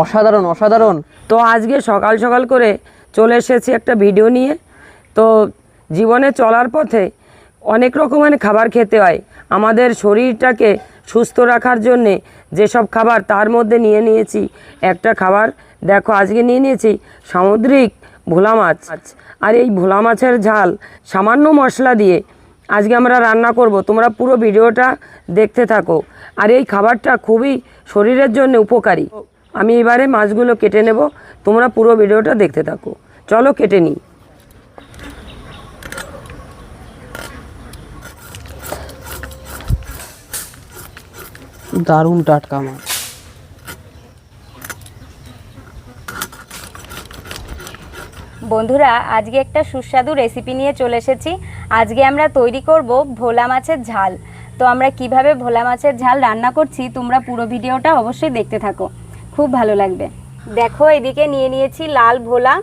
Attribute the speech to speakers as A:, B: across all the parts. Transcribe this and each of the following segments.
A: অসাধারণ অসাধারণ।
B: তো আজকে সকাল সকাল করে চলে এসেছি একটা ভিডিও নিয়ে। তো জীবনে চলার পথে অনেক রকমের খাবার খেতে হয়। আমাদের শরীরটাকে সুস্থ রাখার জন্যে যেসব খাবার তার মধ্যে নিয়ে নিয়েছি, একটা খাবার দেখো আজকে নিয়ে নিয়েছি, সামুদ্রিক ভোলা মাছ। আর এই ভোলা মাছের ঝাল সামান্য মশলা দিয়ে আজকে আমরা রান্না করব। তোমরা পুরো ভিডিওটা দেখতে থাকো। আর এই খাবারটা খুবই শরীরের জন্য উপকারী। আমি এবারে মাছগুলো কেটে নেব। তোমরা পুরো ভিডিওটা দেখতে থাকো। চলো কেটে নিই।
A: দারুণ টাটকা মাছ।
C: বন্ধুরা আজকে একটা সুস্বাদু রেসিপি নিয়ে চলে এসেছি। আজকে আমরা তৈরি করব ভোলা মাছের ঝাল। তো আমরা কীভাবে ভোলা মাছের ঝাল রান্না করছি তোমরা পুরো ভিডিওটা অবশ্যই দেখতে থাকো। খুব ভালো লাগবে। দেখো, এদিকে নিয়ে নিয়েছি লাল ভোলা।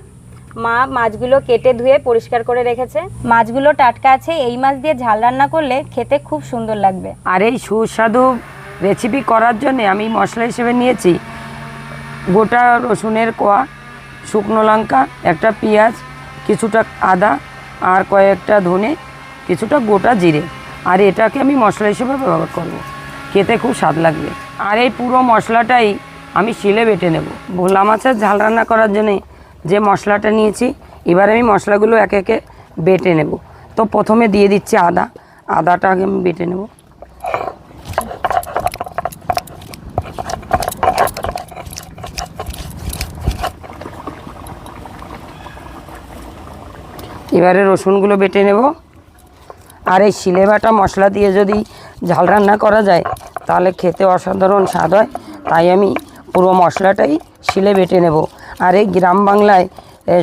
C: মা মাছগুলো কেটে ধুয়ে পরিষ্কার করে রেখেছে। মাছগুলো টাটকা আছে, এই মাছ দিয়ে ঝাল রান্না করলে খেতে খুব সুন্দর লাগবে।
B: আর এই সুস্বাদু রেসিপি করার জন্য আমি মশলা হিসেবে নিয়েছি গোটা রসুনের কোয়া, শুকনো লঙ্কা, একটা পেঁয়াজ, কিছুটা আদা আর কয়েকটা ধনে, কিছুটা গোটা জিরে। আর এটাকে আমি মশলা হিসেবে ব্যবহার করব। খেতে খুব স্বাদ লাগবে। আর এই পুরো মশলাটাই আমি শিলে বেটে নেব। ভোলা মাছের ঝাল রান্না করার জন্যে যে মশলাটা নিয়েছি, এবার আমি মশলাগুলো একে একে বেটে নেব। তো প্রথমে দিয়ে দিচ্ছি আদা। আদাটা আগে আমি বেটে নেব। এবারে রসুনগুলো বেটে নেব। আর এই শিলে বাটা মশলা দিয়ে যদি ঝাল রান্না করা যায়, তাহলে খেতে অসাধারণ স্বাদ হয়। তাই আমি পুরো মশলাটাই শিলে বেটে নেব। আর এই গ্রাম বাংলায়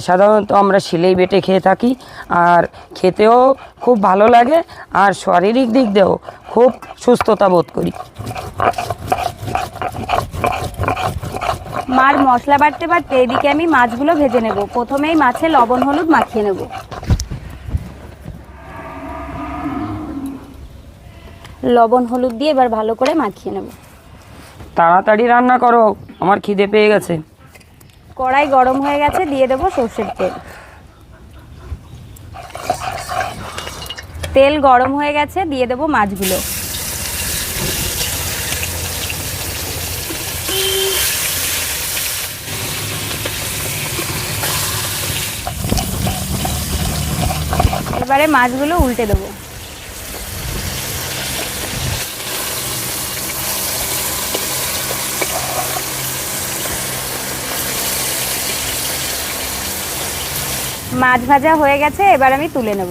B: সাধারণত আমরা শিলেই বেটে খেয়ে থাকি। আর খেতেও খুব ভালো লাগে, আর শারীরিক দিক দিয়েও খুব সুস্থতা বোধ করি।
C: মার মশলা বাটতে বাটতে এদিকে আমি মাছগুলো ভেজে নেব। প্রথমেই মাছে লবণ হলুদ মাখিয়ে নেব। লবণ হলুদ দিয়ে এবার ভালো করে মাখিয়ে নেব।
B: তাড়াতাড়ি রান্না করো আমার খিদে পেয়ে গেছে।
C: কড়াই গরম হয়ে গেছে দিয়ে দেবো সর্ষের তেল। তেল গরম হয়ে গেছে দিয়ে দেবো মাছগুলো। এবারে মাছগুলো উল্টে দেবো। মাছ ভাজা হয়ে গেছে, এবার আমি তুলে নেব।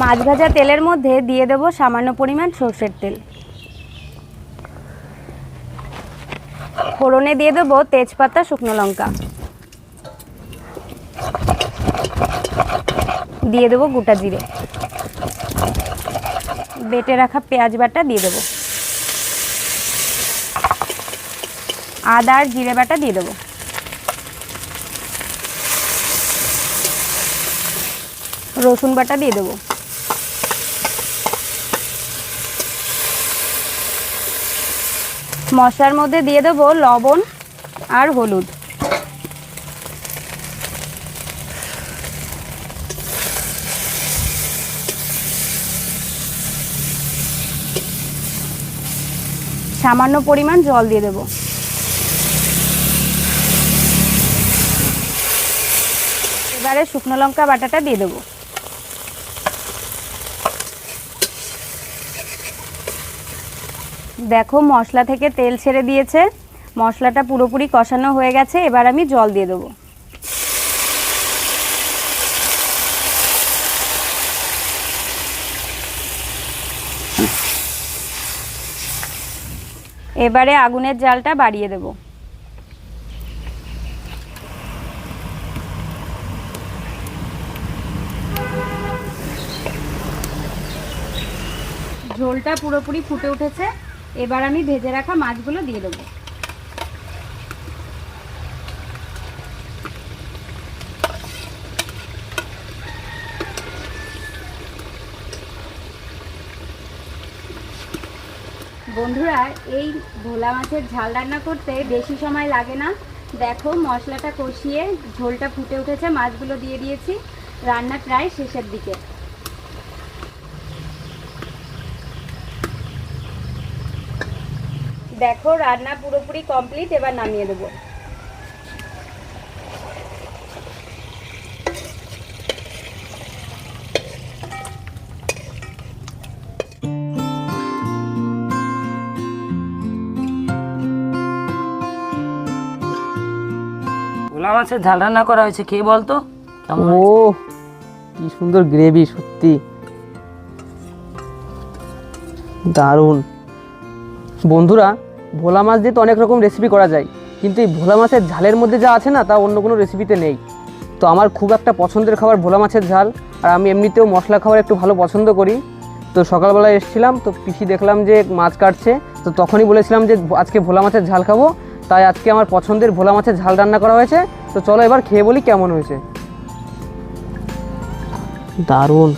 C: মাছ ভাজা তেলের মধ্যে দিয়ে দেব সামান্য পরিমাণ সর্ষের তেল। ফোড়নে দিয়ে দেবো তেজপাতা, শুকনো লঙ্কা। দিয়ে দেবো গোটা জিরে। বেটে রাখা পেঁয়াজ বাটা দিয়ে দেবো। আদা আর জিরে বাটা দিয়ে দেবো। রসুন বাটা দিয়ে দেবো। মশলার মধ্যে দিয়ে দেবো লবণ আর হলুদ। সামান্য পরিমাণ জল দিয়ে দেবো। এবারে শুকনো লঙ্কা বাটাটা দিয়ে দেবো। দেখো মশলা থেকে তেল ছেড়ে দিয়েছে। মশলাটা পুরোপুরি কষানো হয়ে গেছে, এবার আমি জল দিয়ে দেবো। এবারে আগুনের জালটা বাড়িয়ে দেব। ঝোলটা পুরোপুরি ফুটে উঠেছে। এবার আমি ভেজে রাখা মাছগুলো দিয়ে দেবো। বন্ধুরা, এই ভোলা মাছের ঝাল রান্না করতে বেশি সময় লাগে না। দেখো, মশলাটা কষিয়ে ঝোলটা ফুটে উঠেছে, মাছগুলো দিয়ে দিয়েছি। রান্না প্রায় শেষের দিকে। দেখো, রান্না পুরোপুরি কমপ্লিট এবার নামিয়ে দেবো।
B: ভোলা মাছের ঝাল রান্না করা হয়েছে কে বলতো? কেমন
A: ও কি সুন্দর গ্রেভি সত্যি। দারুণ। বন্ধুরা ভোলা মাছ দিয়ে তো অনেক রকম রেসিপি করা যায় কিন্তু এই ভোলা মাছের ঝালের মধ্যে যা আছে না তা অন্য কোনো রেসিপিতে নেই। তো আমার খুব একটা পছন্দের খাবার ভোলা মাছের ঝাল আর আমি এমনিতেও মশলা খাবার একটু ভালো পছন্দ করি। তো সকালবেলা এসেছিলাম তো পিসি দেখলাম যে মাছ কাটছে তো তখনই বলেছিলাম যে আজকে ভোলা মাছের ঝাল খাব তাই আজকে আমার পছন্দের ভোলা মাছের ঝাল রান্না করা হয়েছে। তো চলো এবার খেয়ে বলি কেমন হয়েছে। দারুণ।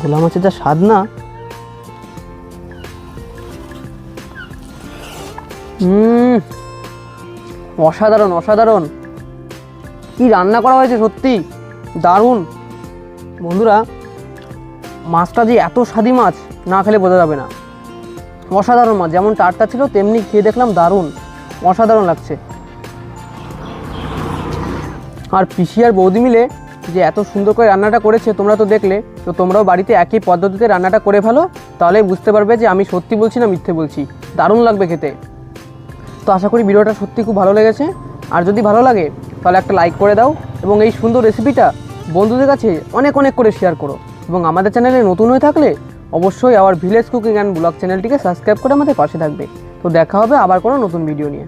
A: ভোলা মাছের যা স্বাদ না। অসাধারণ অসাধারণ। কি রান্না করা হয়েছে সত্যি। দারুণ। বন্ধুরা, মাছটা যে এত স্বাদি মাছ, না খেলে বোঝা যাবে না। অসাধারণ মাছ, যেমন টাটকা ছিল, তেমনি খেয়ে দেখলাম দারুণ। অসাধারণ লাগছে। আর পিসি আর বৌদি মিলে যে এত সুন্দর করে রান্নাটা করেছে, তোমরা তো দেখলে, তো তোমরাও বাড়িতে একই পদ্ধতিতে রান্নাটা করে ফেলো তাহলে বুঝতে পারবে যে আমি সত্যি বলছি না মিথ্যে বলছি। দারুণ লাগবে খেতে। তো আশা করি ভিডিওটা সত্যি খুব ভালো লেগেছে। আর যদি ভালো লাগে, তাহলে একটা লাইক করে দাও এবং এই সুন্দর রেসিপিটা বন্ধুদের কাছে অনেক অনেক করে শেয়ার করো। এবং আমাদের চ্যানেলে নতুন হয়ে থাকলে অবশ্যই আবার ভিলেজ কুকিং অ্যান্ড ব্লগ চ্যানেলটিকে সাবস্ক্রাইব করে আমাদের পাশে থাকবে। তো দেখা হবে আবার কোনো নতুন ভিডিও নিয়ে।